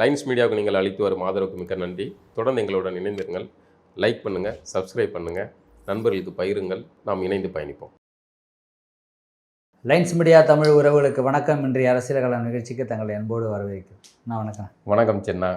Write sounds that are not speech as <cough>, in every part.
Lines மீடியாவுக்கு நீங்கள் அளித்து வரும் ஆதரவுக்கு மிக்க நன்றி. தொடர்ந்து எங்களுடன் இணைந்திருங்கள். லைக் பண்ணுங்கள் சப்ஸ்கிரைப் பண்ணுங்கள் நண்பர்களுக்கு பகிருங்கள். நாம் இணைந்து பயணிப்போம். லைன்ஸ் மீடியா தமிழ் உறவுகளுக்கு வணக்கம். இன்றைய அரசியல் கலாம் நிகழ்ச்சிக்கு தங்களை அன்போடு வரவேற்கிறேன் நான் வணக்கம். வணக்கம் சென்னா.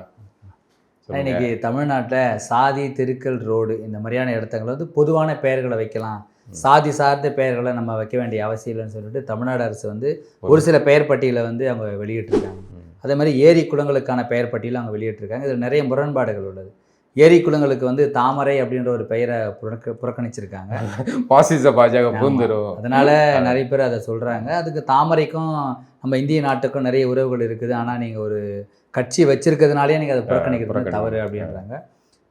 இன்னைக்கு தமிழ்நாட்டில் சாதி தெருக்கள் ரோடு இந்த மாதிரியான இடத்துங்களை வந்து பொதுவான பெயர்களை வைக்கலாம். சாதி சார்ந்த பெயர்களை நம்ம வைக்க வேண்டிய அவசியம் இல்லைன்னு சொல்லிட்டு தமிழ்நாடு அரசு வந்து ஒரு சில பெயர் பட்டியலை வந்து அவங்க வெளியிட்டிருக்காங்க. அதே மாதிரி ஏரி குளங்களுக்கான பெயர் பட்டியலை அவங்க வெளியிட்டிருக்காங்க. இதில் நிறைய முரண்பாடுகள் உள்ளது. ஏரி குளங்களுக்கு வந்து தாமரை அப்படின்ற ஒரு பெயரை புறக்க புறக்கணிச்சிருக்காங்க. <laughs> பாசிச பாஜக. பூந்துரும். அதனால நிறைய பேர் அதை சொல்றாங்க. அதுக்கு தாமரைக்கும் நம்ம இந்திய நாட்டுக்கும் நிறைய உறவுகள் இருக்குது. ஆனா நீங்க ஒரு கட்சி வச்சிருக்கிறதுனாலே நீங்க அதை புறக்கணிக்கிறது. தவறு அப்படின்றாங்க.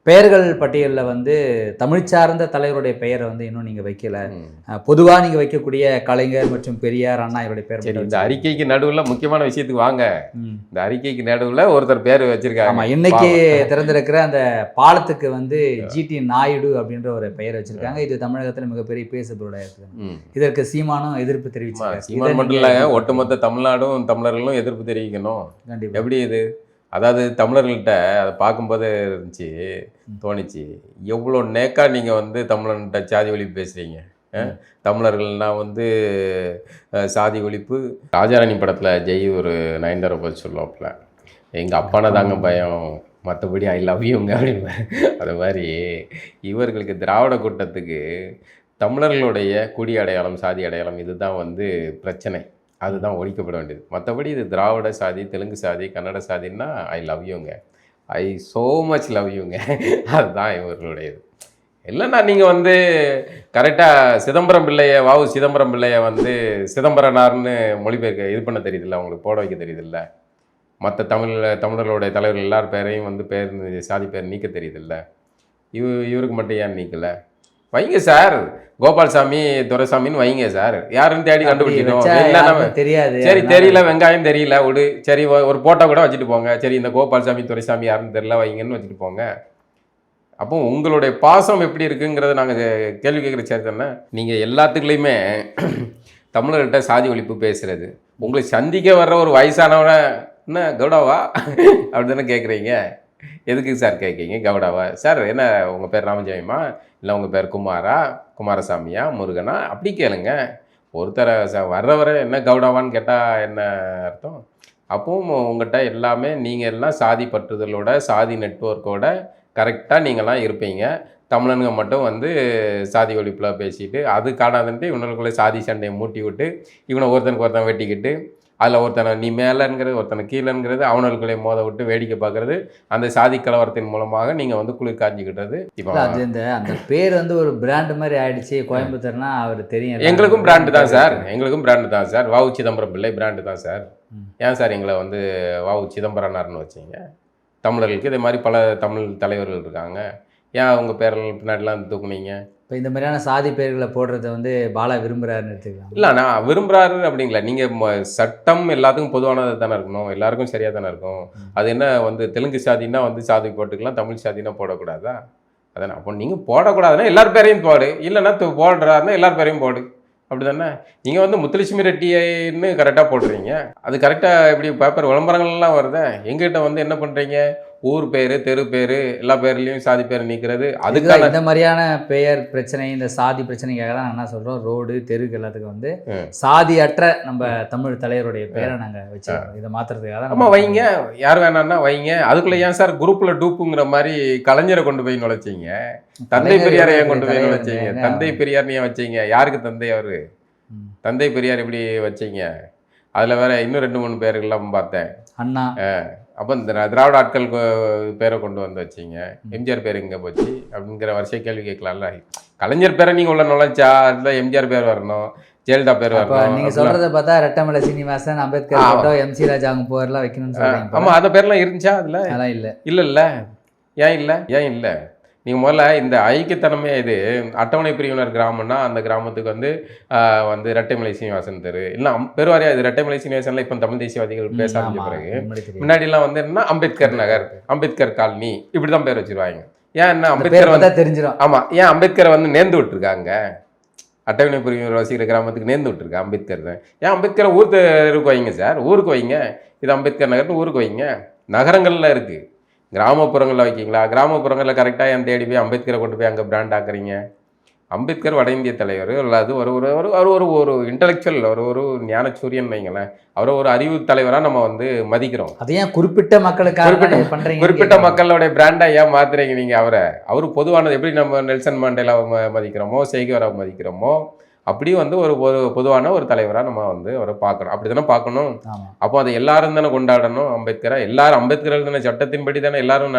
பெயர்கள் பட்டியலில் வந்து தமிழ் சார்ந்த தலைவருடைய பெயரை வந்து இன்னும் நீங்க வைக்கல. ம். அஹ் பொதுவா நீங்க வைக்கக்கூடிய கலைஞர் மற்றும் பெரியார் அண்ணா இவருடைய சரி மட்டும் இந்த அறிக்கைக்கு நடுவுல முக்கியமான விஷயத்துக்கு வாங்க. இந்த அறிக்கைக்கு நடுவுல ஒருத்தர் பேர் வச்சிருக்காங்க. இன்னைக்கு திறந்திருக்கிற அந்த பாலத்துக்கு வந்து ஜிடி நாயுடு அப்படின்ற ஒரு பெயர் வச்சிருக்காங்க. இது தமிழகத்துல மிகப்பெரிய பேசுபொருளாக இருக்குது. இதற்கு சீமானும் எதிர்ப்பு ஆமா, தெரிவிச்சிருக்காரு சீமான் மட்டும் இல்லைங்க ஒட்டுமொத்த தமிழ்நாடும் தமிழர்களும் எதிர்ப்பு தெரிவிக்கணும். கண்டிப்பா. எப்படி இது? அதாவது தமிழர்கள்ட்ட அதை பார்க்கும்போது இருந்துச்சு தோணுச்சு. எவ்வளோ நேக்கா நீங்கள் வந்து தமிழன்கிட்ட சாதி ஒழிப்பு பேசுகிறீங்க தமிழர்கள்னா வந்து சாதி ஒழிப்பு. ராஜாராணி படத்தில் ஜெய் ஒரு நயன்தாரா பற்றி சொல்லுவாப்புல எங்கள் அப்பானை தாங்க பயம் மற்றபடி ஐ லவ் யூங்க அப்படின்னு அது மாதிரி இவர்களுக்கு திராவிட கூட்டத்துக்கு தமிழர்களுடைய குடி அடையாளம் சாதி அடையாளம் இதுதான் வந்து பிரச்சனை. அதுதான் ஒழிக்கப்பட வேண்டியது. மற்றபடி இது திராவிட சாதி தெலுங்கு சாதி கன்னட சாதின்னா ஐ லவ் யூங்க ஐ சோ மச் லவ் யூங்க அதுதான் இவர்களுடையது. இல்லைன்னா நீங்கள் வந்து கரெக்டாக சிதம்பரம் பிள்ளைய வாவு சிதம்பரம் பிள்ளைய வந்து சிதம்பரனார்னு மொழிபெயர்க்க இது பண்ண தெரியுதுல்ல அவங்களுக்கு போட வைக்க தெரியுதுல்ல? மற்ற தமிழ் தமிழர்களுடைய தலைவர்கள் எல்லார் பேரையும் வந்து பேர் சாதி பேர் நீக்க தெரியுதில்ல? இவ இவருக்கு மட்டும் ஏன் நீக்கலை? வைங்க சார். கோபால்சாமி துரைசாமின்னு வைங்க சார். யாருன்னு தேடி கண்டுபிடிக்கணும். தெரியாது. சரி தெரியல வெங்காயம் தெரியல விடு. சரி ஒரு போட்டோ கூட வச்சுட்டு போங்க. சரி இந்த கோபால்சாமி துரைசாமி யாருன்னு தெரியல வைங்கன்னு வச்சுட்டு போங்க. அப்போ உங்களுடைய பாசம் எப்படி இருக்குங்கிறத நாங்கள் கேள்வி கேட்குற சரி தானே. நீங்கள் எல்லாத்துக்குள்ளேயுமே <clears throat> தமிழர்கிட்ட சாதி ஒழிப்பு பேசுறது. உங்களை சந்திக்க வர்ற ஒரு வயசானவனை என்ன கவுடாவா <laughs> அப்படி தானே கேட்குறீங்க எதுக்கு சார் கேட்குறீங்க கவுடாவா சார் என்ன உங்கள் பேர் ராமஜெயமா? இல்லை உங்கள் பேர் குமாரா? குமாரசாமியா? முருகனா? அப்படி கேளுங்க. ஒருத்தரை ச வர்றவரை என்ன கவுடாவான்னு கேட்டால் என்ன அர்த்தம்? அப்பவும் உங்கள்கிட்ட எல்லாமே நீங்கள் எல்லாம் சாதி பற்றுதலோட சாதி நெட்வொர்க்கோட கரெக்டாக நீங்களாம் இருப்பீங்க. தமிழனுங்க மட்டும் வந்து சாதி ஒழிப்பில் பேசிட்டு அது காணாதுன்ட்டு இவனுக்குள்ளே சாதி சண்டையை மூட்டி விட்டு இவனை ஒருத்தனுக்கு ஒருத்தன் வெட்டிக்கிட்டு அதில் ஒருத்தனை நீ மேலேங்கிறது ஒருத்தனை கீழேங்கிறது அவனுக்குள்ளே மோத விட்டு வேடிக்கை பார்க்கறது அந்த சாதி கலவரத்தின் மூலமாக நீங்கள் வந்து குளிர் காஞ்சிக்கிட்டது இப்போ அது இந்த அந்த பேர் வந்து ஒரு பிராண்ட் மாதிரி ஆயிடுச்சு. கோயம்புத்தூர்னா அவர் தெரியும் எங்களுக்கும் பிராண்டு தான் சார். எங்களுக்கும் பிராண்டு தான் சார். வாவு சிதம்பரம் பிள்ளை பிராண்டு தான் சார். ஏன் சார் எங்களை வந்து வாவு சிதம்பரனார்னு வச்சீங்க? தமிழர்களுக்கு இதே மாதிரி பல தமிழ் தலைவர்கள் இருக்காங்க. ஏன் அவங்க பேரில் பின்னாடிலாம் தூக்குனீங்க? இப்போ இந்த மாதிரியான சாதி பெயர்களை போடுறத வந்து பாலா விரும்புறாருன்னு எடுத்துக்கலாம். இல்லை நான் விரும்புகிறாரு அப்படிங்களா நீங்கள் சட்டம் எல்லாத்துக்கும் பொதுவானது தானே இருக்கணும். எல்லாருக்கும் சரியாக தானே இருக்கும். அது என்ன வந்து தெலுங்கு சாதின்னா வந்து சாதி போட்டுக்கலாம் தமிழ் சாதினா போடக்கூடாதா? அதானே. அப்போ நீங்கள் போடக்கூடாதுன்னா எல்லார் பேரையும் போடு. இல்லைன்னா போடுறாருன்னா எல்லார் பேரையும் போடு. அப்படி தானே நீங்கள் வந்து முத்துலட்சுமி ரெட்டின்னு கரெக்டாக போடுறீங்க. அது கரெக்டாக எப்படி பேப்பர் விளம்பரங்கள்லாம் வருதே? எங்கிட்ட வந்து என்ன பண்ணுறீங்க ஊர் பேர் தெரு பேர் எல்லா பேர்லேயும் சாதி பேர் நீக்கிறது. அதுக்கான அதுக்கான இந்த மாதிரியான பெயர் பிரச்சனை இந்த சாதி பிரச்சனைக்காக தான் என்ன சொல்றோம்? ரோடு தெருக்கு எல்லாத்துக்கும் வந்து ம். சாதியற்ற நம்ம தமிழ் தலைவருடைய பேரை நாங்க வச்சிருக்கோம். இதை மாத்துறதுக்காக தான் நம்ம வைங்க. யார் வேணாம்னா வைங்க. அதுக்குள்ள ஏன் சார் குரூப்ல டூப்புங்கிற மாதிரி கலைஞரை கொண்டு போய் நுழைச்சீங்க? தந்தை பெரியாரை ஏன் கொண்டு போய் நுழைச்சீங்க? தந்தை பெரியார் ஏன் வச்சீங்க? யாருக்கு தந்தை அவரு. தந்தை பெரியார் எப்படி வச்சீங்க? அதுல வேற இன்னும் ரெண்டு மூணு பேர்கள்லாம் பார்த்தேன். அண்ணா. அப்போ இந்த திரா- திராவிட ஆட்கள் பேரை கொண்டு வந்து வச்சீங்க. எம்ஜிஆர் பேர் எங்க போச்சு? அப்படிங்கிற வரிசை கேள்வி கேட்கலாம்ல. கலைஞர் பேரை நீங்க உள்ள நுழைச்சா அதுல எம்ஜிஆர் பேர் வரணும் ஜெயலலிதா பேர் வரணும் நீங்க அப்படிலாம். சொல்றத பார்த்தா ரெட்டமலை சீனிவாசன் அம்பேத்கர் ஆ. போட்டோ எம்சி ராஜா அவங்க போர்லாம் வைக்கணும்னு சொல்றீங்க ஆமா அந்த பேர்லாம் இருந்துச்சா அதுல? அதெல்லாம் இல்ல. இல்ல இல்ல. ஏன் இல்ல? ஏன் இல்ல? நீங்க முதல்ல இந்த ஐக்கியத்தனமே இது அட்டவணை பிரிவினர் கிராமம்னா அந்த கிராமத்துக்கு வந்து வந்து ரெட்டைமலை சீனிவாசன் தெரு. இல்லை பெருவாரியா இது ரெட்டைமலை சீனிவாசன்ல இப்போ தமிழ் தேசியவாதிகள் பேச ஆரம்பிச்ச பிறகு முன்னாடி தெரியும். முன்னாடி எல்லாம் வந்து என்ன அம்பேத்கர் நகர் அம்பேத்கர் காலனி இப்படிதான் பேர் வச்சிருவாங்க. ஏன் என்ன அம்பேத்கர் வந்து தெரிஞ்சிடும் ஆமா ஏன் அம்பேத்கரை வந்து நேர்ந்து விட்டுருக்காங்க? அட்டவணை பிரிவினர் வசிக்கிற கிராமத்துக்கு நேர்ந்து விட்டுருக்க அம்பேத்கர் தான். ஏன் அம்பேத்கரை ஊர் தெருக்கு வைங்க சார்? ஊருக்கு வைங்க. இது அம்பேத்கர் நகர்னு ஊருக்கு வைங்க. நகரங்களில் இருக்குது கிராமப்புறங்களில் வைக்கீங்களா? கிராமப்புறங்களில் கரெக்டாக என் தேடி போய் அம்பேத்கரை கொண்டு போய் அங்கே பிராண்ட் ஆக்குறீங்க. அம்பேத்கர் வட இந்திய தலைவர் அல்லது ஒரு ஒரு ஒரு ஒரு ஒரு ஒரு இன்டலெக்சுவல் ஒரு ஒரு ஞானசூரியன் வைங்களேன். அவரை ஒரு அறிவு தலைவராக நம்ம வந்து மதிக்கிறோம். அது ஏன் குறிப்பிட்ட மக்களுக்காக குறிப்பிட்ட- குறிப்பிட்ட மக்களுடைய பிராண்டா ஏன் மாத்துறீங்க நீங்க அவரை? அவர் பொதுவானது எப்படி நம்ம நெல்சன் மண்டேலாவை மதிக்கிறோமோ சேகுவராவை மதிக்கிறோமோ அப்படி வந்து ஒரு ஒரு பொதுவான ஒரு தலைவராக நம்ம வந்து அவரை பார்க்கணும். அப்படி தானே பார்க்கணும் அப்போ அதை எல்லாரும் தானே கொண்டாடணும்? அம்பேத்கரை? எல்லாரும் அம்பேத்கர் எழுதின சட்டத்தின்படி தானே எல்லாரும்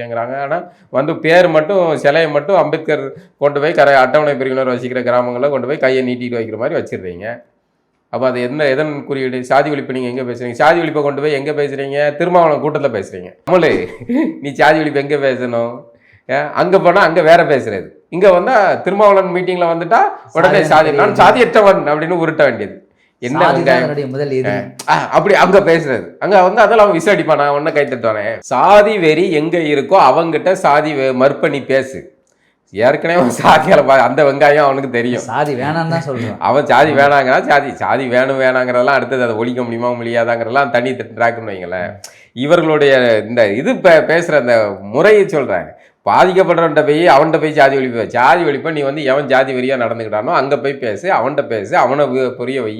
இயங்குறாங்க. ஆனால் வந்து பேர் மட்டும் சிலையை மட்டும் அம்பேத்கர் கொண்டு போய் கரை அட்டவணை பிரிவினர் வசிக்கிற கிராமங்களில் கொண்டு போய் கையை நீட்டிட்டு வைக்கிற மாதிரி வச்சிடுறீங்க. அப்போ அது என்ன எதன் குறியீடு? சாதி ஒழிப்பு நீங்கள் எங்கே பேசுறீங்க? சாதி ஒழிப்பை கொண்டு போய் எங்கே பேசுறீங்க? திருமாவளவன் கூட்டத்தில் பேசுறீங்க. அமலு நீ சாதி ஒழிப்பு எங்கே பேசணும்? அங்கே போனால் அங்கே வேற பேசுறது. இங்கே வந்தால் திருமாவளவன் மீட்டிங்கில் வந்துட்டா உடனே சாதி சாதி நான் சாதியற்றவன் அப்படின்னு உருட்ட வேண்டியது. என்ன முதல் அப்படி அங்க பேசுறது. அங்க வந்து அதெல்லாம் அவன் விசாரிப்பான் நான் ஒன்ன கை தட்டுவானே. சாதி வெறி எங்க இருக்கோ அவங்கிட்ட சாதி வெ- மறுப்ப நீ பேசு. ஏற்கனவே சாதியால பா- அந்த வெங்காயம் அவனுக்கு தெரியும். சாதி வேணாம்னு தான் சொல்றோம் அவன் சாதி வேணாங்கிறா சாதி சாதி வேணும் வேணாங்கிறதெல்லாம் அடுத்தது அதை ஒழிக்க முடியுமா முடியாதாங்கிறதெல்லாம் தனி ட்ராக்குன்னு வைங்களேன். இவர்களுடைய இந்த இது பேசுற அந்த முறையை சொல்றேன் பாதிக்கப்படுறவன்ட்ட போய் அவன்கிட்ட போய் ஜாதி ஒழிப்பு ஜாதி ஒழிப்பை நீ வந்து எவன் ஜாதி வரியாக நடந்துக்கிட்டானோ அங்கே போய் பேசு அவன்கிட்ட பேசு அவனை புரிய வை.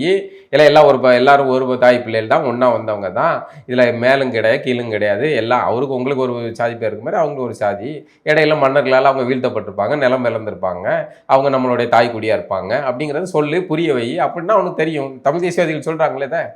இல்லை எல்லாம் ஒரு ப- எல்லாரும் ஒரு தாய் பிள்ளைகள் தான் ஒன்றா வந்தவங்க தான். இதில் மேலும் கிடையாது கீழும் கிடையாது. எல்லாம் அவருக்கு உங்களுக்கு ஒரு சாதி பேர் இருக்க மாதிரி அவங்களுக்கு ஒரு சாதி இடையில மன்னர்களால் அவங்க வீழ்த்தப்பட்டிருப்பாங்க நிலம் இழந்திருப்பாங்க. அவங்க நம்மளுடைய தாய் குடியாக இருப்பாங்க. அப்படிங்கிறத சொல்லு புரிய வை. அப்படின்னா அவனுக்கு தெரியும். தமிழ் தேசியவாதிகள் சொல்கிறாங்களே தான்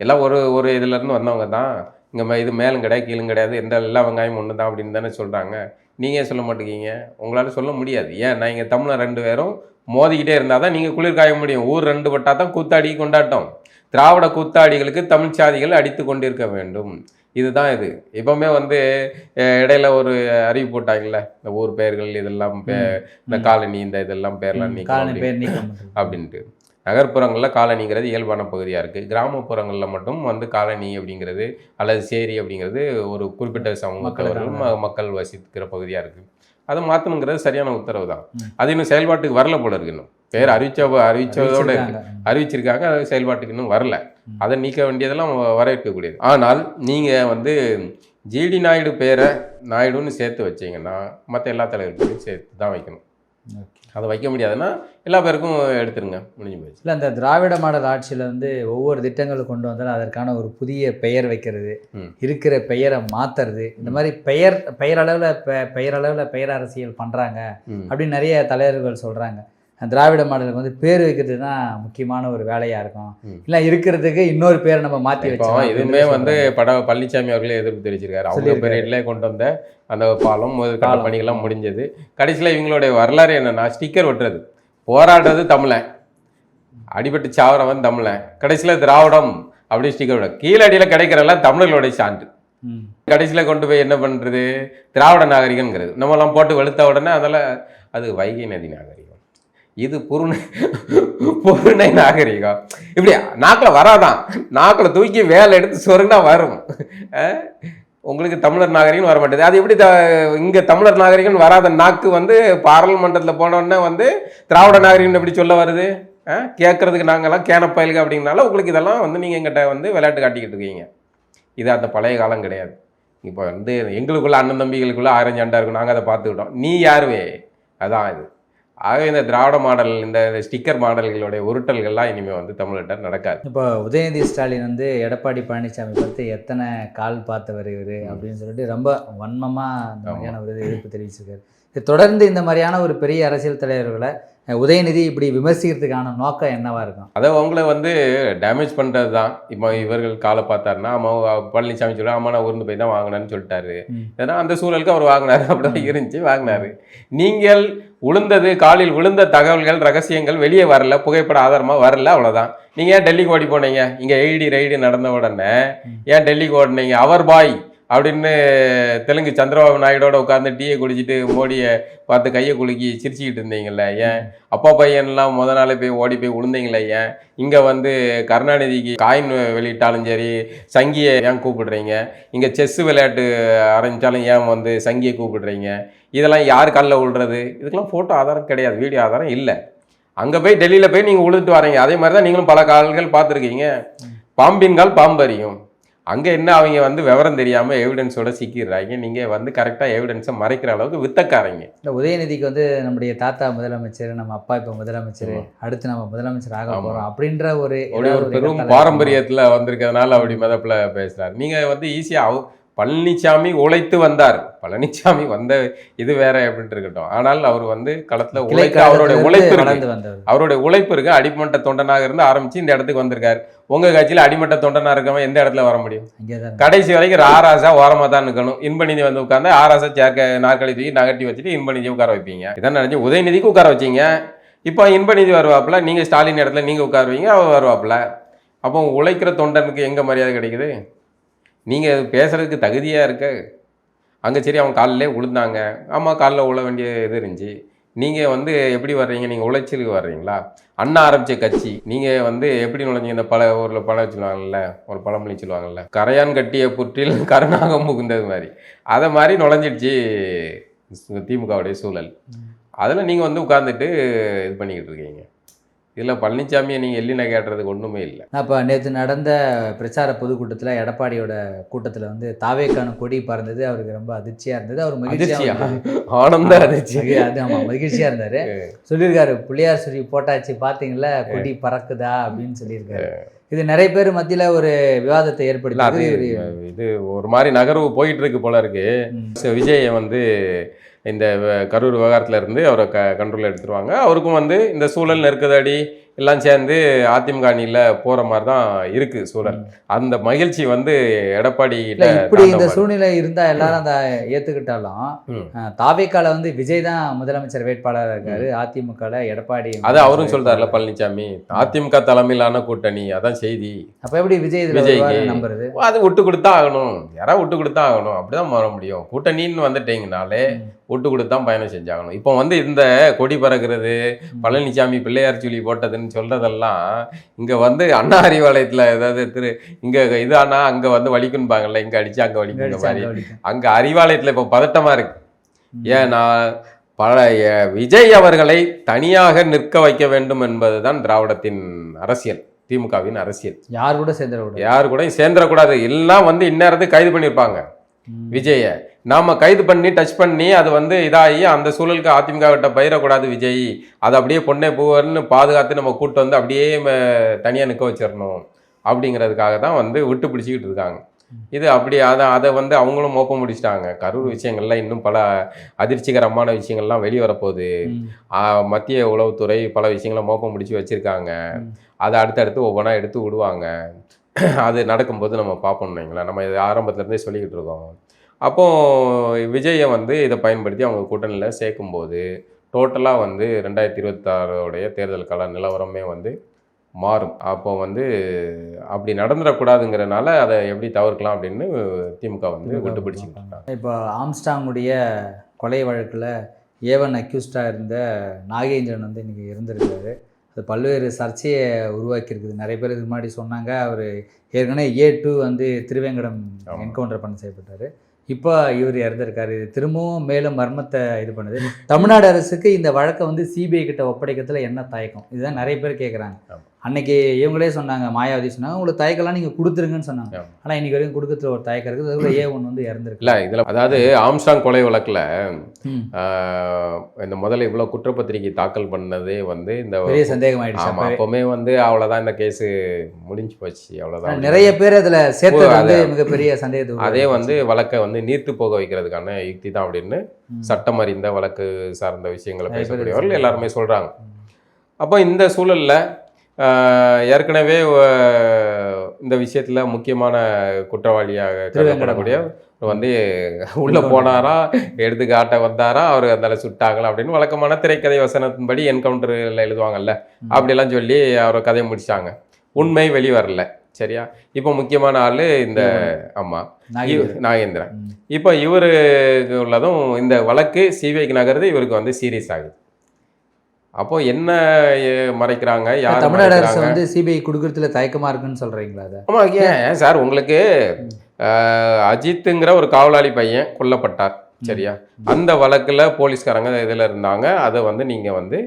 எல்லாம் ஒரு ஒரு இதுலேருந்து வந்தவங்க தான். இங்கே இது மேலும் கிடையாது கீழும் கிடையாது எந்த எல்லா வெங்காயம் ஒன்று தான் அப்படின்னு தானே சொல்கிறாங்க நீங்கள் சொல்ல மாட்டேங்கிறீங்க? உங்களால் சொல்ல முடியாது. ஏன்? நான் இங்கே தமிழர் ரெண்டு பேரும் மோதிக்கிட்டே இருந்தால் தான் நீங்கள் குளிர் காய முடியும். ஊர் ரெண்டு பட்டா தான் கூத்தாடி கொண்டாட்டம். திராவிட கூத்தாடிகளுக்கு தமிழ் சாதிகள் அடித்து கொண்டிருக்க வேண்டும். இதுதான் இது. எப்பவுமே வந்து இடையில ஒரு அறிவு போட்டாங்கல்ல இந்த ஊர் பெயர்கள் இதெல்லாம் இந்த காலனி இந்த இதெல்லாம் பேர்லாம் நீக்கம். அப்படின்ட்டு. நகர்ப்புறங்களில் காலனிங்கிறது இயல்பான பகுதியாக இருக்குது. கிராமப்புறங்களில் மட்டும் வந்து காலனி அப்படிங்கிறது அல்லது சேரி அப்படிங்கிறது ஒரு குறிப்பிட்ட சமூகத்தவர்கள் ம- மக்கள் வசிக்கிற பகுதியாக இருக்குது. அதை மாற்றணுங்கிறது சரியான உத்தரவு தான். அது இன்னும் செயல்பாட்டுக்கு வரல போல இருக்கு இன்னும். பேர் அறிவிச்ச அறிவிச்சதோட அறிவிச்சிருக்காங்க. அது செயல்பாட்டுக்கு இன்னும் வரல. அதை நீக்க வேண்டியதெல்லாம் வரவேற்கக்கூடியது. ஆனால் நீங்கள் வந்து ஜிடி நாயுடு பேரை நாயுடுன்னு சேர்த்து வச்சீங்கன்னா மற்ற எல்லா தலைவர்களையும் சேர்த்து தான் வைக்கணும். அதை வைக்க முடியாதுன்னா எல்லா பேருக்கும் எடுத்துருங்க முடிஞ்சு போச்சு இல்ல இந்த திராவிட மாடல் ஆட்சியில வந்து ஒவ்வொரு திட்டங்களை கொண்டு வந்தாலும் அதற்கான ஒரு புதிய பெயர் வைக்கிறது. இருக்கிற பெயரை மாத்துறது இந்த மாதிரி பெயர் பெயரளவுல பெயரளவுல பெயர் அரசியல் பண்றாங்க ம். அப்படின்னு நிறைய தலைவர்கள் சொல்றாங்க திராவிட மாடலுக்கு வந்து பேர் வைக்கிறது தான் முக்கியமான ஒரு வேலையா இருக்கும். இல்ல இருக்கிறதுக்கு இன்னொரு பேரை நம்ம மாத்தி இப்போ வச்சோம் இதுவுமே வந்து பட பழனிசாமி அவர்களே எதிர்ப்பு தெரிவிச்சிருக்காரு. அவங்க. பீரியட்லேயே கொண்டு வந்த அந்த பாலம் பாலம். பணிகள்லாம் முடிஞ்சது. கடைசியில் இவங்களுடைய வரலாறு என்னன்னா ஸ்டிக்கர் ஒட்டுறது. போராடுறது தமிழன் அடிபட்டு சாவரவன் தமிழன் கடைசியில் திராவிடம் அப்படி ஸ்டிக்கர் விட கீழடியில் கிடைக்கிறதெல்லாம் தமிழர்களுடைய சான்று. கடைசியில் கொண்டு போய் என்ன பண்ணுறது திராவிட நாகரிகங்கிறது நம்மலாம் போட்டு வெளுத்த உடனே அதில் அது வைகை நதி நாகரிகம். இது பொருணை பொருணை நாகரிகம். இப்படி நாக்கில் வராதான். நாக்கில் தூக்கி வேலை எடுத்து சொருங்கினா வரும். உங்களுக்கு தமிழர் நாகரிகம் வர மாட்டேது. அது எப்படி த இங்கே தமிழர் நாகரிகம் வராத நாக்கு வந்து பாராளுமன்றத்தில் போனோடனே வந்து திராவிட நாகரிகம் எப்படி சொல்ல வருது? கேட்குறதுக்கு நாங்கள்லாம் கேனப்பயலுங்க அப்படிங்கனால உங்களுக்கு இதெல்லாம் வந்து நீங்கள் எங்கிட்ட வந்து விளையாட்டு காட்டிக்கிட்டு இருக்கீங்க. இது அந்த பழைய காலம் கிடையாது. இப்போ வந்து எங்களுக்குள்ள அண்ணன் தம்பிகளுக்குள்ளே ஆயிரம் சண்டை இருக்கும். நாங்கள் அதை பார்த்துக்கிட்டோம். நீ யாருவே? அதான் இது. ஆகவே இந்த திராவிட மாடல் இந்த ஸ்டிக்கர் மாடல்களுடைய உருட்டல்கள்லாம் இனிமேல் வந்து தமிழ்கிட்ட நடக்காது. இப்போ உதயநிதி ஸ்டாலின் வந்து எடப்பாடி பழனிசாமி பார்த்து எத்தனை கால் பார்த்தவர் இவர் அப்படின்னு சொல்லிட்டு ரொம்ப வன்மமாக இந்த மாதிரியான ஒரு எதிர்ப்பு தெரிவிச்சிருக்காரு. இது தொடர்ந்து இந்த மாதிரியான ஒரு பெரிய அரசியல் தலைவர்களை உதயநிதி இப்படி விமர்சிக்கிறதுக்கான நோக்கம் என்னவா இருக்கும்? அதை அவங்கள வந்து டேமேஜ் பண்ணுறது தான் இப்போ இவர்கள் காலை பார்த்தாருன்னா அம்மா பழனிசாமி சொல்ல அம்மா நான் உருந்து போய் தான் வாங்கினேன்னு சொல்லிட்டாரு. ஏன்னா அந்த சூழலுக்கு அவர் வாங்கினாரு. அப்படிதான் இருந்துச்சு வாங்கினாரு. நீங்கள் உளுந்தது காலில் விழுந்த தகவல்கள் ரகசியங்கள் வெளியே வரல புகைப்பட ஆதாரமாக வரல அவ்வளோதான் நீங்கள் ஏன் டெல்லிக்கு ஓடி போனீங்க? இங்கே ஐடி ரைடு நடந்த உடனே. ஏன் டெல்லிக்கு ஓடினீங்க? அவர் பாய் அப்படின்னு தெலுங்கு சந்திரபாபு நாயுடோட உட்காந்து டீயை குடிச்சிட்டு மோடியை பார்த்து கையை குலுக்கி சிரிச்சுக்கிட்டு இருந்தீங்கல்ல ஏன்? அப்பா பையன்லாம் முத நாளே போய் ஓடி போய் விழுந்தீங்களே ஏன்? இங்கே வந்து கருணாநிதிக்கு காயின் வெளியிட்டாலும் சரி சங்கியை ஏன் கூப்பிடுறீங்க? இங்கே செஸ் விளையாட்டு ஆரம்பித்தாலும் ஏன் வந்து சங்கியை கூப்பிடுறீங்க? இதெல்லாம் யார் கல்ல விழுறது இதுக்கெல்லாம் ஃபோட்டோ ஆதாரம் கிடையாது வீடியோ ஆதாரம் இல்லை. அங்கே போய் டெல்லியில் போய் நீங்கள் உழுதுட்டு வரீங்க. அதே மாதிரி தான் நீங்களும் பல கால்கள் பார்த்துருக்கீங்க. பாம்பின் கால் பாம்பறியும் அங்கே என்ன அவங்க வந்து விவரம் தெரியாமல் எவிடன்ஸோட சிக்கிடுறாங்க. நீங்கள் வந்து கரெக்டாக எவிடன்ஸை மறைக்கிற அளவுக்கு வித்தக்காரங்க. இந்த உதயநிதிக்கு வந்து நம்முடைய தாத்தா முதலமைச்சர் நம்ம அப்பா இப்போ முதலமைச்சர் அடுத்து நம்ம முதலமைச்சர் ஆக. போறோம் அப்படின்ற ஒரு ஒரு பெரும் பாரம்பரியத்தில் வந்திருக்கிறதுனால அப்படி மதப்பில் பேசுகிறார் நீங்கள் வந்து ஈஸியாக பழனிசாமி உழைத்து வந்தார். பழனிசாமி வந்த இது வேற அப்படின்ட்டு இருக்கட்டும். ஆனால் அவர் வந்து களத்தில் கிளை உழைக்க அவருடைய உழைப்பு இருக்கு. அவருடைய உழைப்பு இருக்கு. அடிமட்ட தொண்டனாக இருந்து ஆரம்பிச்சு இந்த இடத்துக்கு வந்திருக்காரு. உங்க கட்சியில் அடிமட்ட தொண்டனா இருக்கவன் எந்த இடத்துல வர முடியும்? கடைசி வரைக்கும் ஆராசா ஓரமாக தான் நிற்கணும் இன்பநிதி வந்து உட்காந்து ஆராசா சேர்க்க நாற்காலி தூக்கி நகட்டி வச்சுட்டு இன்பநிதி உட்கார வைப்பீங்க. இதான் நினைச்சு உதயநிதிக்கு உட்கார வச்சீங்க. இப்போ இன்பநிதி வருவாப்புல நீங்க ஸ்டாலின் இடத்துல நீங்க உட்காருவீங்க அவர் வருவாப்புல. அப்போ உழைக்கிற தொண்டனுக்கு எங்க மரியாதை கிடைக்குது? நீங்க பேசுறதுக்கு தகுதியா இருக்க. அங்க சரி அவங்க காலிலே விழுந்தாங்க ஆமா காலில் உழ வேண்டிய இது இருந்துச்சு. நீங்க வந்து எப்படி வர்றீங்க? நீங்க உழைச்சலுக்கு வர்றீங்களா? அண்ணா ஆரம்பிச்ச கட்சி. நீங்க வந்து எப்படி நுழைஞ்சீங்க? இந்த பல ஊர்ல பழம் சொல்லுவாங்கல்ல ஒரு பழமொழி சொல்லுவாங்கல்ல கரையான் கட்டிய புற்றில் <laughs> கருணாகம் புகுந்தது மாதிரி. அதை மாதிரி நுழைஞ்சிடுச்சு திமுகவுடைய சூழல். அதில் நீங்கள் வந்து உட்காந்துட்டு இது பண்ணிக்கிட்டு இருக்கீங்க. இதில் பழனிசாமியை நீங்கள் எல்லின கேட்டுறதுக்கு ஒன்றுமே இல்லை. அப்போ நேற்று நடந்த பிரச்சார பொதுக்கூட்டத்தில் எடப்பாடியோட கூட்டத்தில் வந்து தாவேக்கான கொடி பறந்தது அவருக்கு ரொம்ப அதிர்ச்சியாக இருந்தது அவர் மகிழ்ச்சியாக ஆனந்த அதிர்ச்சி. அது ஆமாம் மகிழ்ச்சியாக இருந்தார். <laughs> சொல்லியிருக்காரு புள்ளியார் சொல்லி போட்டாச்சு பார்த்தீங்களா <laughs> கொடி பறக்குதா? அப்படின்னு சொல்லியிருக்காரு. இது நிறைய பேர் மத்தியில் ஒரு விவாதத்தை ஏற்படுத்தி இது ஒரு மாதிரி நகர்வு போயிட்டு இருக்கு. போல இருக்கு விஜயை வந்து இந்த கரூர் விவகாரத்துல இருந்து அவரை க கண்ட்ரோல் எடுத்துருவாங்க. அவருக்கும் வந்து இந்த சூழல் நெருக்கதடி எல்லாம் சேர்ந்து அதிமுக அணியில் போகிற மாதிரி தான் இருக்கு சூழல். அந்த மகிழ்ச்சி வந்து எடப்பாடி இப்படி இந்த சூழ்நிலை இருந்தால் எல்லாரும் அதை ஏற்றுக்கிட்டாலும். தாவேக்கால வந்து விஜய் தான் முதலமைச்சர் வேட்பாளராக இருக்காரு. அதிமுகல எடப்பாடி அது அவரும் சொல்றாருல பழனிசாமி அதிமுக தலைமையிலான கூட்டணி அதான் செய்தி. அப்ப எப்படி விஜய். வருவாருன்னு நம்புறது? அது விட்டு கொடுத்தா ஆகணும். யாராவது விட்டு கொடுத்தா ஆகணும். அப்படிதான் மாற முடியும். கூட்டணின்னு வந்துட்டீங்கனாலே விட்டு கொடுத்து தான் பயணம் செஞ்சாகணும். இப்போ வந்து இந்த கொடி பறக்கிறது பழனிசாமி பிள்ளையார் சொல்லி போட்டதுன்னு சொல்றதெல்லாம் இங்க வந்து அண்ணா அறிவாலயத்துல ஏதாவது திரு இங்க இது ஆனா அங்க வந்து வலிக்குன்பாங்கல்ல இங்க அடிச்சு அங்க வலிக்குன்ற மாதிரி. அங்க அறிவாலயத்துல இப்போ பதட்டமா இருக்கு. ஏன்னா எ- விஜய் அவர்களை தனியாக நிற்க வைக்க வேண்டும் என்பதுதான் திராவிடத்தின் அரசியல் திமுகவின் அரசியல். யார் கூட சேர்ந்துட கூடாது யாரு கூட சேர்ந்துடக்கூடாது. எல்லாம் வந்து இந்நேரத்துக்கு கைது பண்ணியிருப்பாங்க. விஜயை நாம கைது பண்ணி டச் பண்ணி அது வந்து இதாகி அந்த சூழலுக்கு அதிமுக கிட்ட பயிரக்கூடாது விஜய். அதை அப்படியே பொண்ணே பூவர்னு பாதுகாத்து நம்ம கூட்டு வந்து அப்படியே தனியாக நிற்க வச்சிடணும் அப்படிங்கிறதுக்காக தான் வந்து விட்டு பிடிச்சிக்கிட்டு இருக்காங்க. இது அப்படி அதை அதை வந்து அவங்களும் மோப்பம் முடிச்சிட்டாங்க. கரூர் விஷயங்கள்லாம் இன்னும் பல அதிர்ச்சிகரமான விஷயங்கள்லாம் வெளியே வரப்போகுது மத்திய உளவுத்துறை பல விஷயங்களை மோப்பம் முடிச்சு வச்சிருக்காங்க. அதை அடுத்தடுத்து ஒவ்வொன்றா எடுத்து விடுவாங்க. அது நடக்கும்போது நம்ம பார்ப்போம் வைங்களேன். நம்ம இது ஆரம்பத்துல இருந்தே சொல்லிக்கிட்டு இருக்கோம். அப்போ விஜயை வந்து இதை பயன்படுத்தி அவங்க கூட்டணியில் சேர்க்கும்போது டோட்டலாக வந்து ரெண்டாயிரத்தி இருபத்தாறோடைய தேர்தல் கால நிலவரமே வந்து மாறும். அப்போ வந்து அப்படி நடந்துடக்கூடாதுங்கிறனால அதை எப்படி தவிர்க்கலாம் அப்படின்னு திமுக வந்து விட்டு பிடிச்சிக்கிட்டு இருக்காங்க. இப்போ ஆம்ஸ்டாங்குடைய கொலை வழக்குல ஏவன் அக்யூஸ்டாக இருந்த நாகேந்திரன் வந்து இன்னைக்கு இருந்திருக்காரு. அது பல்வேறு சர்ச்சையை உருவாக்கியிருக்குது. நிறைய பேர் இதுக்கு முன்னாடி சொன்னாங்க அவர் ஏற்கனவே ஏ டூ வந்து திருவேங்கடம். என்கவுண்டர் பண்ண செய்யப்பட்டார். இப்போ இவர் இறந்திருக்காரு. இது திரும்பவும் மேலும் மர்மத்தை இது பண்ணுது. தமிழ்நாடு அரசுக்கு இந்த வழக்கை வந்து சிபிஐ கிட்ட ஒப்படைக்கிறதுல என்ன தயக்கம்? இதுதான் நிறைய பேர் கேட்குறாங்க. அன்னைக்கு இவங்களே சொன்னாங்க மாயாவதி சொன்னாங்க உங்களுக்கு தயக்கம்லாம் நீங்கள் கொடுத்துருங்கன்னு சொன்னாங்க. ஆனால் இன்னைக்கு வரைக்கும் கொடுக்கறதுல ஒரு தயக்கம் இருக்குது அதுக்குள்ள ஏ ஒன்று வந்து இறந்துருக்கு இல்லை இதில் அதாவது ஆம்ஸ்டாங் கொலை வழக்கில். இந்த முதல்ல இவ்வளோ குற்றப்பத்திரிகை தாக்கல் பண்ணதே வந்து இந்த பெரிய சந்தேகம் ஆயிடுச்சு. அப்பவுமே வந்து அவ்வளவுதான் இந்த கேஸ் முடிஞ்சு போச்சு அவ்வளவுதான் நிறைய பேர் அதுல சேர்த்தது ஓ, வந்து மிகப்பெரிய சந்தேகத்தை அதே. வந்து வழக்கை வந்து நீர்த்து போக வைக்கிறதுக்கான யுக்தி தான் அப்படின்னு. சட்டம் அறிந்த வழக்கு சார்ந்த விஷயங்களை பேசக்கூடியவர்கள். எல்லாருமே சொல்றாங்க ம். அப்போ இந்த சூழல்ல ஏற்கனவே இந்த விஷயத்துல முக்கியமான குற்றவாளியாக கருதப்படக்கூடிய வந்து உள்ள போனாரா? எடுத்து காட்ட வந்தாரா? அவர் அந்த சுட்டாங்களா? அப்படின்னு வழக்கமான திரைக்கதை வசனத்தின்படி என்கவுண்டரில் எழுதுவாங்கல்ல. ம். அப்படியெல்லாம் சொல்லி அவரை கதையை முடிச்சாங்க. உண்மை வெளி வரல சரியா? இப்போ முக்கியமான ஆளு இந்த ஆமா. நாகேந்திரன். இப்போ இவருக்கு உள்ளதும் இந்த வழக்கு சிபிஐக்கு நகருது இவருக்கு வந்து சீரியஸ் ஆகுது. அப்போ என்ன மறைக்கிறாங்க? யார் தமிழ்நாடு அரசு வந்து சிபிஐ கொடுக்கறதுல தயக்கமா இருக்குன்னு சொல்றீங்களா ஆமா ஏன் சார் உங்களுக்கு அஜித்துங்கிற ஒரு காவலாளி பையன் கொல்லப்பட்டார் சரியா? அந்த வழக்குல போலீஸ்காரங்க இதுல இருந்தாங்க. அதை வந்து நீங்க வந்து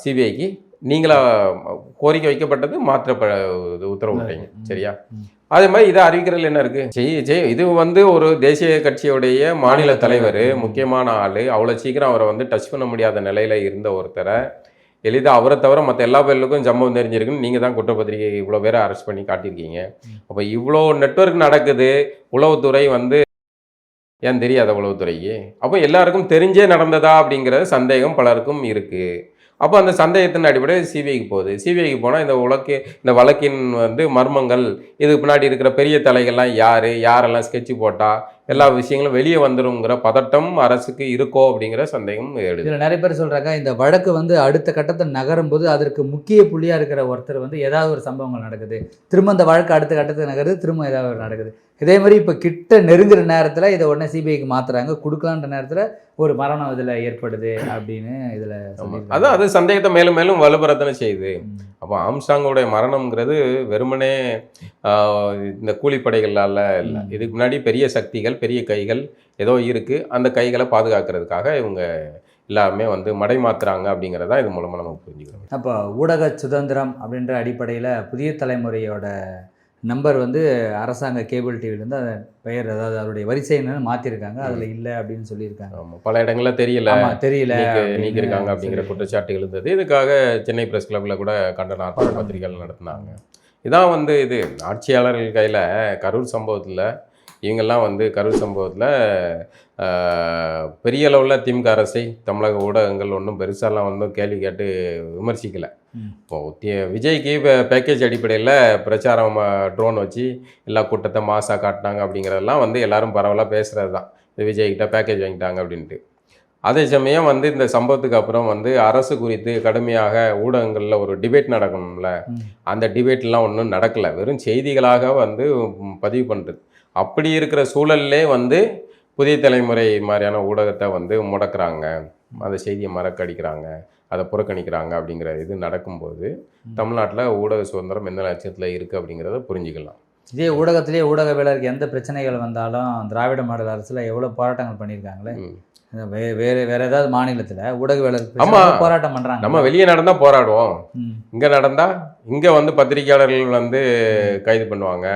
சிபிஐக்கு நீங்களா கோரிக்கை வைக்கப்பட்டது மாற்ற உத்தரவிட்டீங்க சரியா? ம். அதே மாதிரி இதை அறிவிக்கிறதுல என்ன இருக்கு? செய் செய் இது வந்து ஒரு தேசிய கட்சியுடைய மாநில தலைவர். முக்கியமான ஆள். அவ்வளோ சீக்கிரம் அவரை வந்து டச் பண்ண முடியாத நிலையில இருந்த ஒருத்தரை. எளிதாக அவரை தவிர மற்ற எல்லா பேர்களுக்கும் சம்பவம் தெரிஞ்சிருக்குன்னு நீங்கள் தான் குற்றப்பத்திரிகை இவ்வளோ பேரை அரெஸ்ட் பண்ணி காட்டியிருக்கீங்க. அப்போ இவ்வளோ நெட்வொர்க் நடக்குது. உளவுத்துறை வந்து ஏன் தெரியாத உளவுத்துறைக்கு அப்போ எல்லாருக்கும் தெரிஞ்சே நடந்ததா அப்படிங்கிற சந்தேகம் பலருக்கும் இருக்குது அப்போ அந்த சந்தேகத்தின் அடிப்படையில் சிபிஐக்கு போகுது. சிபிஐக்கு போனால் இந்த உலக்கு இந்த வழக்கின் வந்து மர்மங்கள் இதுக்கு பின்னாடி இருக்கிற பெரிய தலைகள்லாம் யார்? யாரெல்லாம் ஸ்கெட்சு போட்டால் எல்லா விஷயங்களும் வெளியே வந்துருங்கிற பதட்டம் அரசுக்கு இருக்கோ அப்படிங்கிற சந்தேகம் இதில் நிறைய பேர் சொல்கிறாங்க இந்த வழக்கு வந்து அடுத்த கட்டத்தை நகரும் போது அதற்கு முக்கிய புள்ளியாக இருக்கிற ஒருத்தர் வந்து ஏதாவது ஒரு சம்பவங்கள் நடக்குது. திரும்ப அந்த வழக்கு அடுத்த கட்டத்துக்கு நகருது திரும்ப ஏதாவது ஒரு நடக்குது. இதே மாதிரி இப்போ கிட்ட நெருங்குற நேரத்தில் இதை உடனே சிபிஐக்கு மாத்துறாங்க. கொடுக்கலான்ற நேரத்தில் ஒரு மரணம் இதில் ஏற்படுது அப்படின்னு இதில் அதான் அது சந்தேகத்தை மேலும் மேலும் வலுப்பெறத்தானே செய்யுது. அப்போ ஆம்ஸ்டாங்கோடைய மரணம்ங்கிறது வெறுமனே இந்த கூலிப்படைகளால் இல்லை. இதுக்கு முன்னாடி பெரிய சக்திகள் பெரிய கைகள் ஏதோ இருக்குது அந்த கைகளை பாதுகாக்கிறதுக்காக இவங்க எல்லாருமே வந்து மடை மாத்துறாங்க அப்படிங்கிறதா இது மூலமாக நம்ம புரிஞ்சுக்கிறோம். அப்போ ஊடக சுதந்திரம் அப்படின்ற அடிப்படையில் புதிய தலைமுறையோட நம்பர் வந்து அரசாங்க கேபிள் டிவிலேருந்து அந்த பெயர் அதாவது அவருடைய வரிசை என்னன்னு மாற்றிருக்காங்க அதில் இல்லை அப்படின்னு சொல்லியிருக்காங்க. ஆமாம் பல இடங்களில் தெரியல. தெரியல நீக்க அப்படின்னு நீக்கியிருக்காங்க அப்படிங்கிற குற்றச்சாட்டு எழுந்தது. இதுக்காக சென்னை பிரஸ் கிளப்பில் கூட கண்டன ஆர்ப்பாட்ட பத்திரிகைகள் நடத்தினாங்க. இதான் வந்து இது ஆட்சியாளர்கள் கையில் கரூர் சம்பவத்தில் இவங்கெல்லாம் வந்து கரூர் சம்பவத்தில் பெரிய அளவில் திமுக அரசை தமிழக ஊடகங்கள் ஒன்றும் பெருசாலாம் வந்து கேள்வி கேட்டு விமர்சிக்கலை. இப்போ விஜய்க்கு இப்போ பேக்கேஜ் அடிப்படையில் பிரச்சாரம் ட்ரோன் வச்சு எல்லா கூட்டத்தை மாசாக காட்டினாங்க அப்படிங்கிறதெல்லாம் வந்து எல்லாரும் பரவலாக பேசுகிறது தான் இந்த விஜய்கிட்ட பேக்கேஜ் வாங்கிட்டாங்க அப்படின்ட்டு. அதே சமயம் வந்து இந்த சம்பவத்துக்கு அப்புறம் வந்து அரசு குறித்து கடுமையாக ஊடகங்களில் ஒரு டிபேட் நடக்கணும்ல. அந்த டிபேட்லாம் ஒன்றும் நடக்கலை. வெறும் செய்திகளாக வந்து பதிவு பண்ணுறது அப்படி இருக்கிற சூழல்லே வந்து புதிய தலைமுறை மாதிரியான ஊடகத்தை வந்து முடக்குறாங்க. அந்த செய்தியை மறக்கடிக்கிறாங்க. அதை புறக்கணிக்கிறாங்க அப்படிங்கிற இது நடக்கும்போது தமிழ்நாட்டில் ஊடக சுதந்திரம் எந்த லட்சத்தில் இருக்குது அப்படிங்கிறத புரிஞ்சுக்கலாம். இதே ஊடகத்திலே ஊடகவியலருக்கு எந்த பிரச்சனைகள் வந்தாலும் திராவிட மாடல் அரசில் எவ்வளோ போராட்டங்கள் பண்ணியிருக்காங்களே? வே வேறு வேற ஏதாவது மாநிலத்தில் ஊடகவியலருக்கு ஆமா. பிரச்சனை போராட்டம் பண்ணுறாங்க நம்ம வெளியே நடந்தால் போராடுவோம். இங்கே நடந்தால் இங்கே வந்து பத்திரிகையாளர்கள் வந்து கைது பண்ணுவாங்க.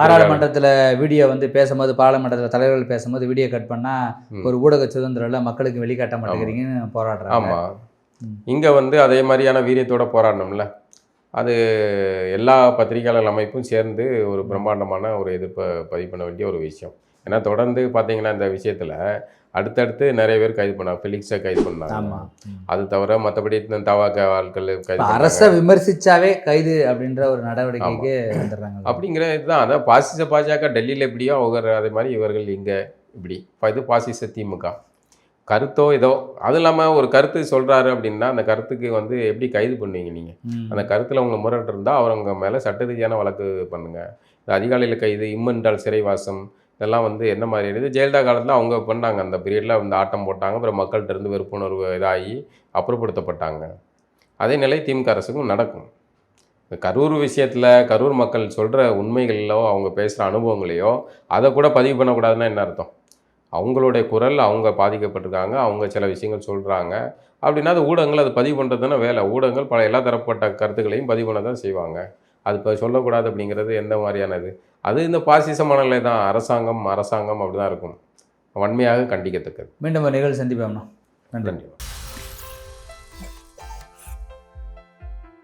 பாராளுமன்றத்தில் வீடியோ வந்து பேசும்போது பாராளுமன்றத்தில் தலைவர்கள் பேசும்போது வீடியோ கட் பண்ணால். ஒரு ஊடக சுதந்திரம் மக்களுக்கு வெளிக்காட்ட மாட்டேங்கிறீங்கன்னு போராடுறாங்க. ஆமாம். இங்கே வந்து அதே மாதிரியான வீரியத்தோட போராடணும்ல. அது எல்லா பத்திரிகையாளர் அமைப்பும் சேர்ந்து ஒரு பிரம்மாண்டமான ஒரு எதிர்ப்பை பதிவு பண்ண வேண்டிய ஒரு விஷயம். ஏன்னா தொடர்ந்து பார்த்தீங்கன்னா இந்த விஷயத்தில் அடுத்தடுத்து நிறைய பேர் கைது பண்ணாங்க. ஃபெலிக்ஸை கைது பண்ணாங்க. ஆமாம் அது தவிர மற்றபடி தவாக்க ஆட்கள் கைது. அரசை விமர்சிச்சாவே கைது அப்படின்ற ஒரு நடவடிக்கைக்கு வந்துடுறாங்க. அப்படிங்கிற இதுதான். அதான் பாசிச பாஜக டெல்லியில் எப்படியோ அவங்க அதே மாதிரி இவர்கள் இங்கே இப்படி. இப்போ இது பாசிச திமுக. கருத்தோ ஏதோ அது இல்லாமல் ஒரு கருத்து சொல்கிறாரு அப்படின்னா அந்த கருத்துக்கு வந்து எப்படி கைது பண்ணுவீங்க நீங்கள். அந்த கருத்தில் உங்களை முரட்டு இருந்தால் அவங்க மேலே சட்ட ரீதியான வழக்கு பண்ணுங்கள் இந்த அதிகாலையில் கைது இம்மென்றால் சிறைவாசம் இதெல்லாம் வந்து என்ன மாதிரி இது ஜெயலலிதா காலத்தில் அவங்க பண்ணாங்க. அந்த பீரியடில் வந்து ஆட்டம் போட்டாங்க. அப்புறம் மக்கள்கிட்ட இருந்து வெறுப்புணர்வு இதாகி அப்புறப்படுத்தப்பட்டாங்க. அதே நிலை திமுக அரசுக்கும் நடக்கும். இந்த கரூர் விஷயத்தில் கரூர் மக்கள் சொல்கிற உண்மைகளிலோ அவங்க பேசுகிற அனுபவங்களையோ அதை கூட பதிவு பண்ணக்கூடாதுன்னா என்ன அர்த்தம்? அவங்களுடைய குரல் அவங்க பாதிக்கப்பட்டிருக்காங்க. அவங்க சில விஷயங்கள் சொல்கிறாங்க அப்படின்னா அது ஊடகங்கள் அது பதிவு பண்ணுறது தானே வேலை. ஊடகங்கள் பல எல்லா தரப்பட்ட கருத்துக்களையும் பதிவு பண்ண தான் செய்வாங்க. அது இப்போ சொல்லக்கூடாது அப்படிங்கிறது எந்த மாதிரியானது? அது இந்த பாசிச மனநிலை தான். அரசாங்கம் அரசாங்கம் அப்படி தான் இருக்கும். வன்மையாக கண்டிக்கத்தக்கது. மீண்டும் நிகழ்ச்சி சந்திப்போம்னா நன்றி.